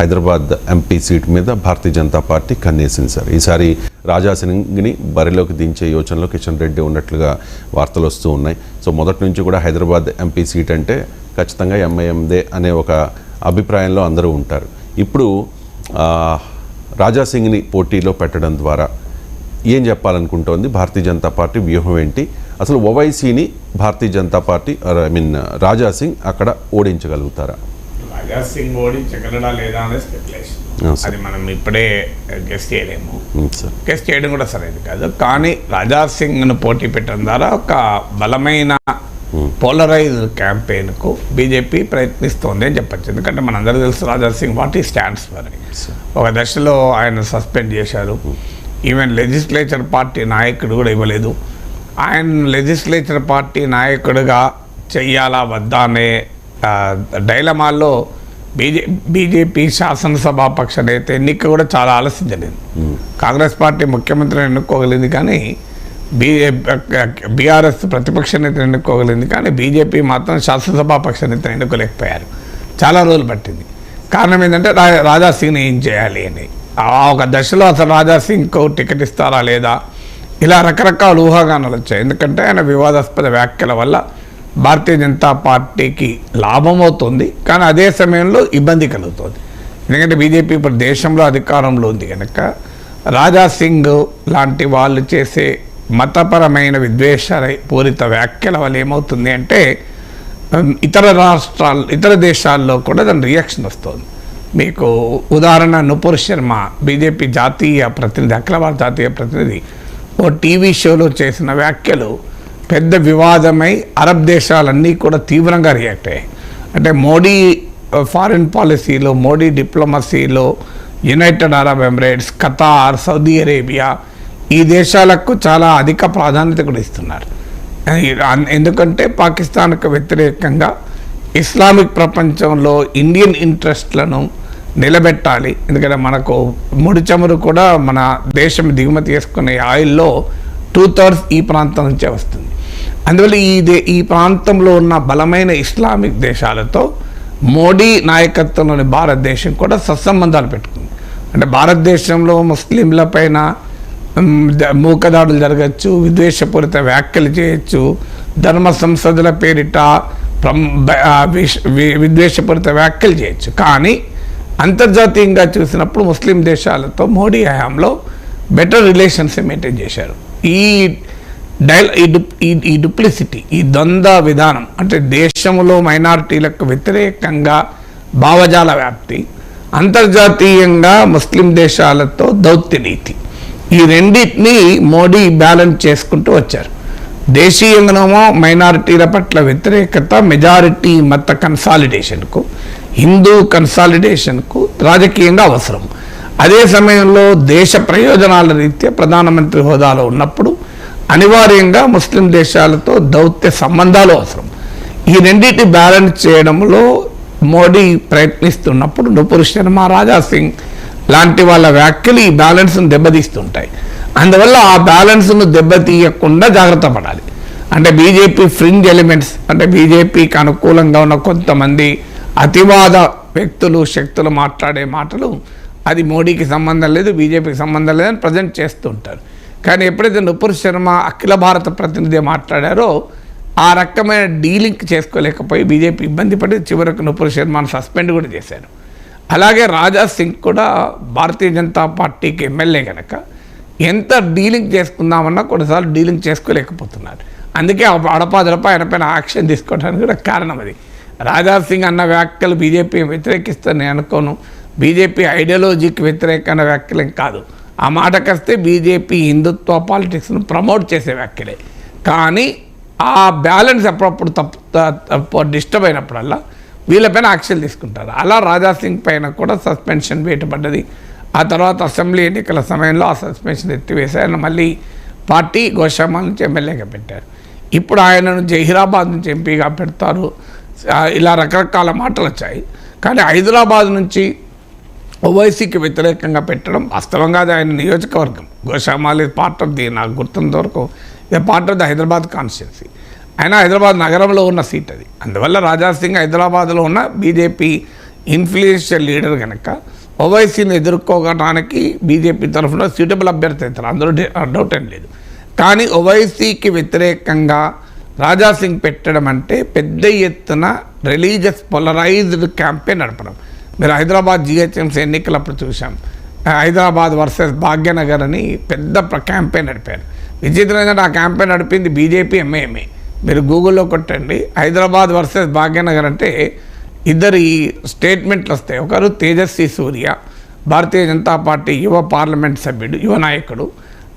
Hyderabad MP seat మీద Bharatiya Janata party కన్నేసింది sir. ఈసారి రాజా సింగ్ని బరిలోకి దించే యోచనలో కిషన్ రెడ్డి ఉన్నట్లుగా వార్తలు వస్తూ ఉన్నాయి. సో మొదటి నుంచి కూడా హైదరాబాద్ ఎంపీ సీట్ అంటే ఖచ్చితంగా ఎంఐఎందే అనే ఒక అభిప్రాయంలో అందరూ ఉంటారు. ఇప్పుడు రాజా సింగ్ని పోటీలో పెట్టడం ద్వారా ఏం చెప్పాలనుకుంటోంది? భారతీయ జనతా పార్టీ వ్యూహం ఏంటి? అసలు ఓవైసీని Bharatiya Janata party I mean Raja Singh అక్కడ ఓడించగలుగుతారా? రాజా సింగ్ ఓడించగలడా లేదా అనేది స్పెక్యులేషన్. అది మనం ఇప్పుడే గెస్ట్ చేయలేము. ఉమ్, సార్ గెస్ట్ చేయడం కూడా సరైనది కాదు. కానీ రాజా సింగ్ను పోటీ పెట్టడం ద్వారా ఒక బలమైన పోలరైజ్ క్యాంపెయిన్కు బీజేపీ ప్రయత్నిస్తోంది అని చెప్పచ్చు. ఎందుకంటే మనందరూ తెలుసు Raja Singh what he stands for. ఒక దశలో ఆయన సస్పెండ్ చేశారు. ఈవెన్ లెజిస్లేచర్ పార్టీ నాయకుడు కూడా ఇవ్వలేదు. ఆయన లెజిస్లేచర్ పార్టీ నాయకుడిగా చెయ్యాలా వద్దా అనే డైలమాల్లో బీజే బీజేపీ శాసనసభాపక్ష నేత ఎన్నిక కూడా చాలా ఆలస్యం జరిగింది కాంగ్రెస్ పార్టీ ముఖ్యమంత్రిని ఎన్నుకోగలిగింది కానీ బీ బీఆర్ఎస్ ప్రతిపక్ష నేతను ఎన్నుకోగలిగింది కానీ బీజేపీ మాత్రం శాసనసభాపక్ష నేతను ఎన్నుకోలేకపోయారు. చాలా రోజులు పట్టింది. కారణం ఏంటంటే రా రాజా సింగ్ని ఏం చేయాలి అని. ఆ ఒక దశలో అసలు రాజా సింగ్కు టికెట్ ఇస్తారా లేదా? ఇలా రకరకాల ఊహాగానాలు వచ్చాయి. ఎందుకంటే ఆయన వివాదాస్పద వ్యాఖ్యల వల్ల భారతీయ జనతా పార్టీకి లాభం అవుతుంది కానీ అదే సమయంలో ఇబ్బంది కలుగుతుంది. ఎందుకంటే బీజేపీ ఇప్పుడు దేశంలో అధికారంలో ఉంది కనుక రాజా సింగ్ లాంటి వాళ్ళు చేసే మతపరమైన విద్వేష పూరిత వ్యాఖ్యల వల్ల ఏమవుతుంది అంటే ఇతర రాష్ట్రాలు ఇతర దేశాల్లో కూడా దాని రియాక్షన్ వస్తుంది. మీకు ఉదాహరణ నుపూర్ శర్మ బీజేపీ జాతీయ ప్రతినిధి అఖిల భారత జాతీయ ప్రతినిధి ఓ టీవీ షోలో చేసిన వ్యాఖ్యలు పెద్ద వివాదమై అరబ్ దేశాలన్నీ కూడా తీవ్రంగా రియాక్ట్ అయ్యాయి. అంటే మోడీ ఫారిన్ పాలసీలో Modi డిప్లొమసీలో United Arab Emirates Qatar Saudi Arabia ఈ దేశాలకు చాలా అధిక ప్రాధాన్యత కూడా ఇస్తున్నారు. ఎందుకంటే పాకిస్తాన్కు వ్యతిరేకంగా ఇస్లామిక్ ప్రపంచంలో ఇండియన్ ఇంట్రెస్ట్లను నిలబెట్టాలి. ఎందుకంటే మనకు ముడి చమురు కూడా మన దేశం దిగుమతి చేసుకునే ఆయిల్లో టూ థర్డ్స్ ఈ ప్రాంతం నుంచే వస్తుంది. అందువల్ల ఈ దే ఈ ప్రాంతంలో ఉన్న బలమైన ఇస్లామిక్ దేశాలతో మోడీ నాయకత్వంలోని భారతదేశం కూడా సత్సంబంధాలు పెట్టుకుంది. అంటే భారతదేశంలో ముస్లింల పైన మూకదాడులు జరగచ్చు విద్వేషపూరిత వ్యాఖ్యలు చేయొచ్చు ధర్మ సంసదుల పేరిట విద్వేషపూరిత వ్యాఖ్యలు చేయొచ్చు. కానీ అంతర్జాతీయంగా చూసినప్పుడు ముస్లిం దేశాలతో మోడీ హయాంలో బెటర్ రిలేషన్స్ మెయింటైన్ చేశారు. ఈ డైల్ ఈ డు- ఈ- ఈ డూప్లిసిటీ ఈ ద్వంద్వ విధానం అంటే దేశంలో మైనారిటీలకు వ్యతిరేకంగా భావజాల వ్యాప్తి అంతర్జాతీయంగా ముస్లిం దేశాలతో దౌత్య నీతి ఈ రెండింటినీ మోడీ బ్యాలెన్స్ చేసుకుంటూ వచ్చారు. దేశీయంగానేమో మైనారిటీల పట్ల వ్యతిరేకత మెజారిటీ మత కన్సాలిడేషన్కు హిందూ కన్సాలిడేషన్కు రాజకీయంగా అవసరం. అదే సమయంలో దేశ ప్రయోజనాల రీత్యా ప్రధానమంత్రి హోదాలో ఉన్నప్పుడు అనివార్యంగా ముస్లిం దేశాలతో దౌత్య సంబంధాలు అవసరం. ఈ రెండింటి బ్యాలెన్స్ చేయడంలో మోడీ ప్రయత్నిస్తున్నప్పుడు నుపుర్ శర్మ రాజా సింగ్ లాంటి వాళ్ళ వ్యాఖ్యలు ఈ బ్యాలెన్స్ను దెబ్బతీస్తుంటాయి. అందువల్ల ఆ బ్యాలెన్స్ను దెబ్బతీయకుండా జాగ్రత్త పడాలి. అంటే బీజేపీ ఫ్రింజ్ ఎలిమెంట్స్ అంటే బీజేపీకి అనుకూలంగా ఉన్న కొంతమంది అతివాద వ్యక్తులు శక్తులు మాట్లాడే మాటలు అది మోడీకి సంబంధం లేదు బీజేపీకి సంబంధం లేదని ప్రజెంట్ చేస్తుంటారు. కానీ ఎప్పుడైతే నుపుర్ శర్మ అఖిల భారత ప్రతినిధి మాట్లాడారో ఆ రకమైన డీలింక్ చేసుకోలేకపోయి బీజేపీ ఇబ్బంది పడి చివరకు నుపుర్ శర్మను సస్పెండ్ కూడా చేశారు. అలాగే రాజా సింగ్ కూడా భారతీయ జనతా పార్టీకి ఎమ్మెల్యే కనుక ఎంత డీలింగ్ చేసుకుందామన్నా కొన్నిసార్లు డీలింగ్ చేసుకోలేకపోతున్నారు. అందుకే అడపాదడప ఆయన పైన యాక్షన్ తీసుకోవడానికి కూడా కారణం అది. రాజా సింగ్ అన్న వ్యాఖ్యలు బీజేపీ వ్యతిరేకిస్తే నేను అనుకోను. బీజేపీ ఐడియాలజీకి వ్యతిరేకమైన వ్యాఖ్యలేం కాదు. ఆ మాటకొస్తే బీజేపీ హిందుత్వ పాలిటిక్స్ను ప్రమోట్ చేసే వ్యాఖ్యలే కానీ ఆ బ్యాలెన్స్ అప్పుడప్పుడు తప్పు డిస్టర్బ్ అయినప్పుడల్లా వీళ్ళపైన యాక్షన్ తీసుకుంటారు. అలా రాజా సింగ్ పైన కూడా సస్పెన్షన్ వేయటపడ్డది. ఆ తర్వాత అసెంబ్లీ ఎన్నికల సమయంలో ఆ సస్పెన్షన్ ఎత్తివేశారు. మళ్ళీ పార్టీ గోషామాల నుంచి ఎమ్మెల్యేగా పెట్టారు. ఇప్పుడు ఆయనను జహీరాబాద్ నుంచి ఎంపీగా పెడతారు. ఇలా రకరకాల మాటలు వచ్చాయి కానీ హైదరాబాద్ నుంచి ఓవైసీకి వ్యతిరేకంగా పెట్టడం వాస్తవంగా అది ఆయన నియోజకవర్గం. గోషామాల్ పార్ట్ ఆఫ్ ది నాకు గుర్తున్నంత వరకు ఇది part of the Hyderabad constituency ఆయన హైదరాబాద్ నగరంలో ఉన్న సీట్ అది. అందువల్ల రాజా సింగ్ హైదరాబాద్లో ఉన్న బీజేపీ ఇన్ఫ్లుయెన్షియల్ లీడర్ కనుక ఓవైసీని ఎదుర్కోవడానికి బీజేపీ తరఫున సూటబుల్ అభ్యర్థి అవుతారు. అందులో డౌట్ ఏం లేదు. కానీ ఓవైసీకి వ్యతిరేకంగా రాజాసింగ్ పెట్టడం అంటే పెద్ద ఎత్తున రిలీజియస్ పొలరైజ్డ్ క్యాంపెయిన్ నడపడం. మీరు హైదరాబాద్ జిహెచ్ఎంసీ ఎన్నికలప్పుడు చూసాం హైదరాబాద్ వర్సెస్ భాగ్యనగర్ అని పెద్ద క్యాంపెయిన్ నడిపారు. విచిత్రం ఏంటంటే ఆ క్యాంపెయిన్ నడిపింది బీజేపీ ఎంఏఎంఏ. మీరు గూగుల్లో కొట్టండి. హైదరాబాద్ వర్సెస్ భాగ్యనగర్ అంటే ఇద్దరు ఈ స్టేట్మెంట్లు వస్తాయి. ఒకరు తేజస్వి సూర్య భారతీయ జనతా పార్టీ యువ పార్లమెంట్ సభ్యుడు యువ నాయకుడు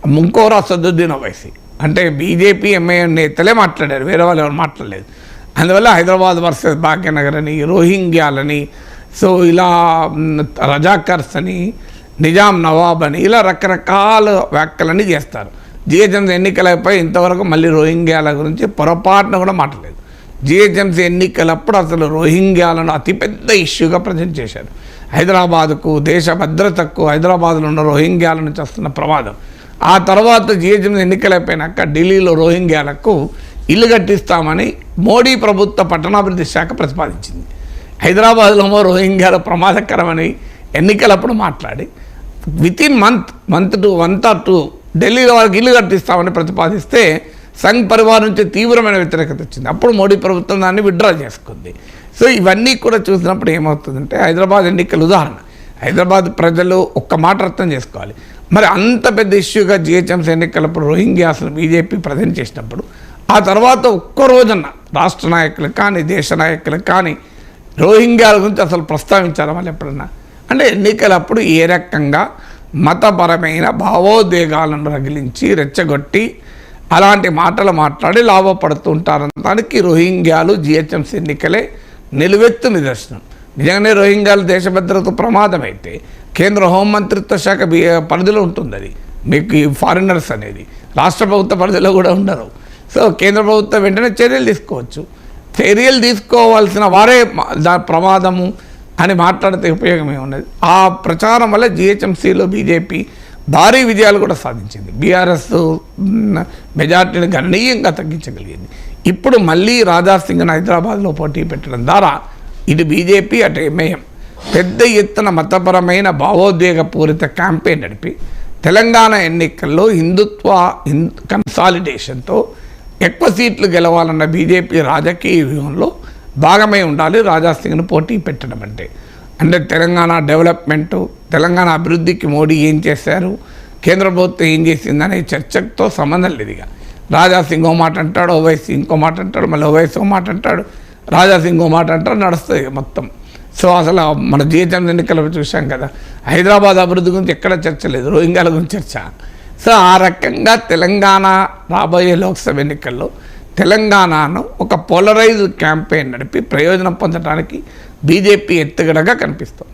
ఇంకోరు అసదుద్దీన్ ఓవైసీ. అంటే బీజేపీ ఎంఐఎం నేతలే మాట్లాడారు. వేరే వాళ్ళు ఎవరు మాట్లాడలేదు. అందువల్ల హైదరాబాద్ వర్సెస్ భాగ్యనగర్ అని రోహింగ్యాలని సో ఇలా రజాకర్స్ అని నిజాం నవాబ్ అని ఇలా రకరకాల వ్యాఖ్యలన్నీ చేస్తారు. జిహెచ్ఎంసీ ఎన్నికలపై ఇంతవరకు మళ్ళీ రోహింగ్యాల గురించి పొరపాటున కూడా మాట్లాడలేదు. జిహెచ్ఎంసీ ఎన్నికలప్పుడు అసలు రోహింగ్యాలను అతిపెద్ద ఇష్యూగా ప్రజెంట్ చేశారు. హైదరాబాద్కు దేశ భద్రతకు హైదరాబాద్లో ఉన్న రోహింగ్యాల నుంచి వస్తున్న ప్రమాదం. ఆ తర్వాత జిహెచ్ఎంసీ ఎన్నికలైపోయినాక ఢిల్లీలో రోహింగ్యాలకు ఇల్లు కట్టిస్తామని మోడీ ప్రభుత్వ పట్టణాభివృద్ధి శాఖ ప్రతిపాదించింది. హైదరాబాద్లో రోహింగ్యాల ప్రమాదకరమని ఎన్నికలప్పుడు మాట్లాడి with in month month to one or two ఢిల్లీలో వాళ్ళకి ఇల్లు కట్టిస్తామని ప్రతిపాదిస్తే సంఘ్ పరివార్ నుంచి తీవ్రమైన వ్యతిరేకత వచ్చింది. అప్పుడు మోడీ ప్రభుత్వం దాన్ని విత్డ్రా చేసుకుంది. సో ఇవన్నీ కూడా చూసినప్పుడు ఏమవుతుందంటే హైదరాబాద్ ఎన్నికల ఉదాహరణ. హైదరాబాద్ ప్రజలు ఒక్క మాట అర్థం చేసుకోవాలి. మరి అంత పెద్ద ఇష్యూగా జిహెచ్ఎంసీ ఎన్నికలప్పుడు రోహింగ్యాస్ను బీజేపీ ప్రజెంట్ చేసినప్పుడు ఆ తర్వాత ఒక్క రోజున రాష్ట్ర నాయకులు కానీ దేశ నాయకులు కానీ రోహింగ్యాల గురించి అసలు ప్రస్తావించారా వాళ్ళు ఎప్పుడన్నా? అంటే ఎన్నికలప్పుడు ఏ రకంగా మతపరమైన భావోద్వేగాలను రగిలించి రెచ్చగొట్టి అలాంటి మాటలు మాట్లాడి లాభపడుతూ దానికి రోహింగ్యాలు జిహెచ్ఎంసీ ఎన్నికలే నిలువెత్తు నిదర్శనం. నిజంగానే రోహింగ్యాలు దేశ ప్రమాదమైతే ప్రమాదం అయితే కేంద్ర హోంమంత్రిత్వ శాఖ పరిధిలో ఉంటుంది అది మీకు ఈ ఫారినర్స్ అనేది. రాష్ట్ర ప్రభుత్వ పరిధిలో కూడా ఉండరు. సో కేంద్ర ప్రభుత్వం వెంటనే చర్యలు తీసుకోవచ్చు. చర్యలు తీసుకోవాల్సిన వారే దా ప్రమాదము అని మాట్లాడితే ఉపయోగమే ఉన్నది ఆ ప్రచారం వల్ల జిహెచ్ఎంసీలో బీజేపీ భారీ విజయాలు కూడా సాధించింది. బీఆర్ఎస్ మెజార్టీని గణనీయంగా తగ్గించగలిగింది. ఇప్పుడు మళ్ళీ రాజాసింగ్ను హైదరాబాద్లో పోటీ పెట్టడం ద్వారా ఇటు బీజేపీ అటు ఎంఐఎం పెద్ద ఎత్తున మతపరమైన భావోద్వేగపూరిత క్యాంపెయిన్ నడిపి తెలంగాణ ఎన్నికల్లో హిందుత్వ కన్సాలిడేషన్తో ఎక్కువ సీట్లు గెలవాలన్న బీజేపీ రాజకీయ వ్యూహంలో భాగమై ఉండాలి. రాజాసింగ్ను పోటీ పెట్టడం అంటే అంటే తెలంగాణ డెవలప్మెంటు తెలంగాణ అభివృద్ధికి మోడీ ఏం చేశారు కేంద్ర ప్రభుత్వం ఏం చేసిందనే చర్చతో సంబంధం లేదు ఇక. రాజాసింగ్ ఓ మాట అంటాడు ఓవైసీ ఇంకో మాట అంటాడు మళ్ళీ ఓవైసీ ఓ మాట అంటాడు రాజా సింగ్ ఓ మాట అంటాడు నడుస్తుంది ఇక మొత్తం. సో అసలు మన జీవితం ఎన్నికలు చూసాం కదా హైదరాబాద్ అభివృద్ధి గురించి ఎక్కడ చర్చ లేదు రోహింగ్యాల గురించి చర్చ. సో ఆ రకంగా తెలంగాణ రాబోయే లోక్సభ ఎన్నికల్లో తెలంగాణను ఒక పోలరైజ్ క్యాంపెయిన్ నడిపి ప్రయోజనం పొందడానికి బీజేపీ ఎత్తుగడగా కనిపిస్తుంది.